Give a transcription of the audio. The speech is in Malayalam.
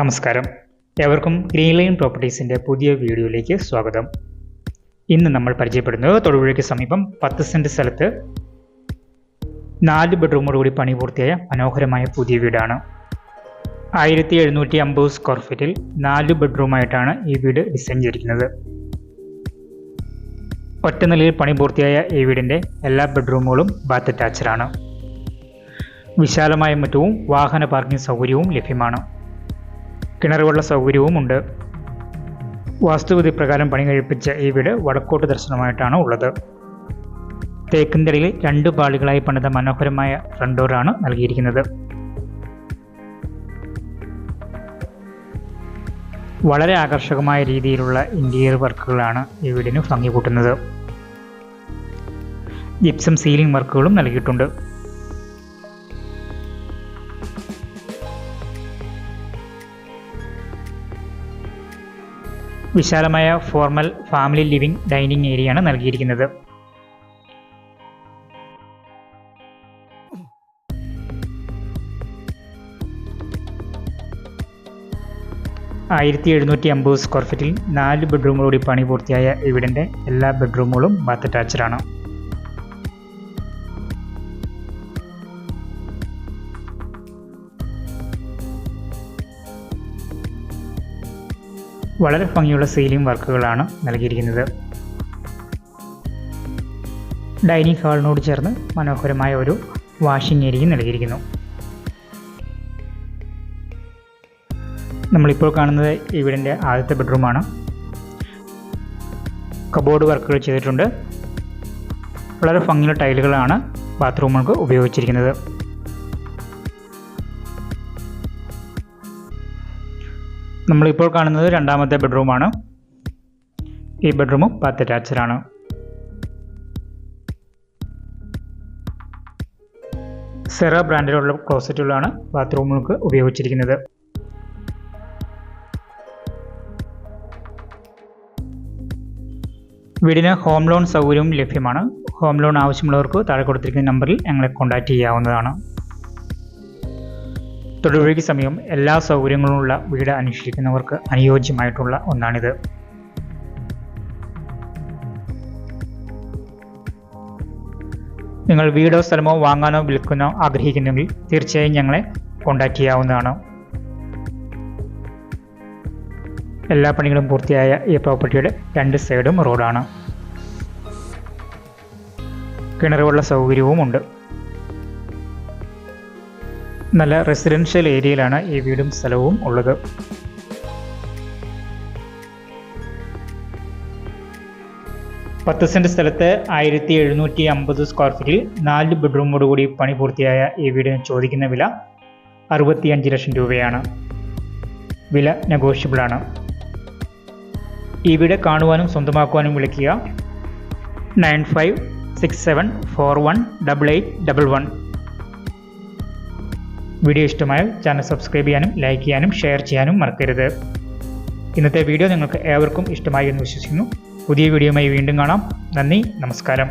നമസ്കാരം. എവർക്കും ഗ്രീൻ ലൈൻ പ്രോപ്പർട്ടീസിന്റെ പുതിയ വീഡിയോയിലേക്ക് സ്വാഗതം. ഇന്ന് നമ്മൾ പരിചയപ്പെടുന്നത് തൊടുപുഴയ്ക്ക് സമീപം പത്ത് സെന്റ് സ്ഥലത്ത് നാല് ബെഡ്റൂമോടുകൂടി പണി പൂർത്തിയായ മനോഹരമായ പുതിയ വീടാണ്. ആയിരത്തി എഴുന്നൂറ്റി അമ്പത് സ്ക്വയർ ഫീറ്റിൽ നാല് ബെഡ്റൂമായിട്ടാണ് ഈ വീട് ഡിസൈൻ ചെയ്തിരിക്കുന്നത്. ഒറ്റ നിലയിൽ പണി പൂർത്തിയായ ഈ വീടിന്റെ എല്ലാ ബെഡ്റൂമുകളും ബാത്ത് അറ്റാച്ചഡാണ് വിശാലമായ മുറ്റവും വാഹന പാർക്കിംഗ് സൗകര്യവും ലഭ്യമാണ്. കിണറുവെള്ള സൗകര്യവുമുണ്ട്. വാസ്തുവിധി പ്രകാരം പണി കഴിപ്പിച്ച ഈ വീട് വടക്കോട്ട് ദർശനമായിട്ടാണ് ഉള്ളത്. തേക്കിൻതടിയിൽ രണ്ട് പാളികളായി പണിത മനോഹരമായ ഫ്രണ്ട് നൽകിയിരിക്കുന്നത്. വളരെ ആകർഷകമായ രീതിയിലുള്ള ഇന്റീരിയർ വർക്കുകളാണ് ഈ വീടിന് ഭംഗി കൂട്ടുന്നത്. ജിപ്സം സീലിംഗ് വർക്കുകളും നൽകിയിട്ടുണ്ട്. വിശാലമായ ഫോർമൽ ഫാമിലി ലിവിംഗ് ഡൈനിങ് ഏരിയയാണ് നൽകിയിരിക്കുന്നത്. ആയിരത്തി എഴുന്നൂറ്റി അമ്പത് സ്ക്വയർ ഫീറ്റിൽ നാല് ബെഡ്റൂമുകളോടി പണി പൂർത്തിയായ ഇവിടെ എല്ലാ ബെഡ്റൂമുകളും ബാത്ത് അറ്റാച്ചഡാണ് വളരെ ഭംഗിയുള്ള സീലിംഗ് വർക്കുകളാണ് നൽകിയിരിക്കുന്നത്. ഡൈനിങ് ഹാളിനോട് ചേർന്ന് മനോഹരമായ ഒരു വാഷിംഗ് ഏരിയയും നൽകിയിരിക്കുന്നു. നമ്മളിപ്പോൾ കാണുന്നത് ഈ ആദ്യത്തെ ബെഡ്റൂമാണ്. കബോർഡ് വർക്കുകൾ ചെയ്തിട്ടുണ്ട്. വളരെ ഭംഗിയുള്ള ടൈലുകളാണ് ബാത്റൂമുകൾക്ക് ഉപയോഗിച്ചിരിക്കുന്നത്. നമ്മളിപ്പോൾ കാണുന്നത് രണ്ടാമത്തെ ബെഡ്റൂമാണ്. ഈ ബെഡ്റൂമും ബാത്ത് അറ്റാച്ചഡാണ്. സെറ ബ്രാൻഡിലുള്ള ക്ലോസറ്റുകളാണ് ബാത്റൂമുകൾക്ക് ഉപയോഗിച്ചിരിക്കുന്നത്. വീടിന് ഹോം ലോൺ സൗകര്യവും ലഭ്യമാണ്. ഹോം ലോൺ ആവശ്യമുള്ളവർക്ക് താഴെ കൊടുത്തിരിക്കുന്ന നമ്പറിൽ ഞങ്ങളെ കോൺടാക്റ്റ് ചെയ്യാവുന്നതാണ്. തൊടുപുഴയ്ക്ക് സമയം എല്ലാ സൗകര്യങ്ങളുമുള്ള വീട് അന്വേഷിക്കുന്നവർക്ക് അനുയോജ്യമായിട്ടുള്ള ഒന്നാണിത്. നിങ്ങൾ വീടോ സ്ഥലമോ വാങ്ങാനോ വിൽക്കാനോ ആഗ്രഹിക്കുന്നെങ്കിൽ തീർച്ചയായും ഞങ്ങളെ കോൺടാക്റ്റ് ചെയ്യാവുന്നതാണ്. എല്ലാ പണികളും പൂർത്തിയായ ഈ പ്രോപ്പർട്ടിയുടെ രണ്ട് സൈഡും റോഡാണ്. കിണറുവെള്ള സൗകര്യവുമുണ്ട്. നല്ല റെസിഡൻഷ്യൽ ഏരിയയിലാണ് ഈ വീടും സ്ഥലവും ഉള്ളത്. പത്ത് സെന്റ് സ്ഥലത്ത് ആയിരത്തി എഴുന്നൂറ്റി അമ്പത് സ്ക്വയർ ഫീറ്റിൽ നാല് ബെഡ്റൂമോടുകൂടി പണി പൂർത്തിയായ ഈ വീടിന് ചോദിക്കുന്ന വില അറുപത്തിയഞ്ച് ലക്ഷം രൂപയാണ്. വില നെഗോഷ്യബിൾ ആണ്. ഈ വീട് കാണുവാനും സ്വന്തമാക്കുവാനും വിളിക്കുക. Nine five six seven four one double eight double one. Video ഇഷ്ടമായാൽ ചാനൽ സബ്സ്ക്രൈബ് ചെയ്യാനും ലൈക്ക് ചെയ്യാനും ഷെയർ ചെയ്യാനും മറക്കരുത്. ഇന്നത്തെ വീഡിയോ നിങ്ങൾക്ക് ഏവർക്കും ഇഷ്ടമായി എന്ന് വിശ്വസിക്കുന്നു. പുതിയ വീഡിയോയുമായി വീണ്ടും കാണാം. നന്ദി നമസ്കാരം.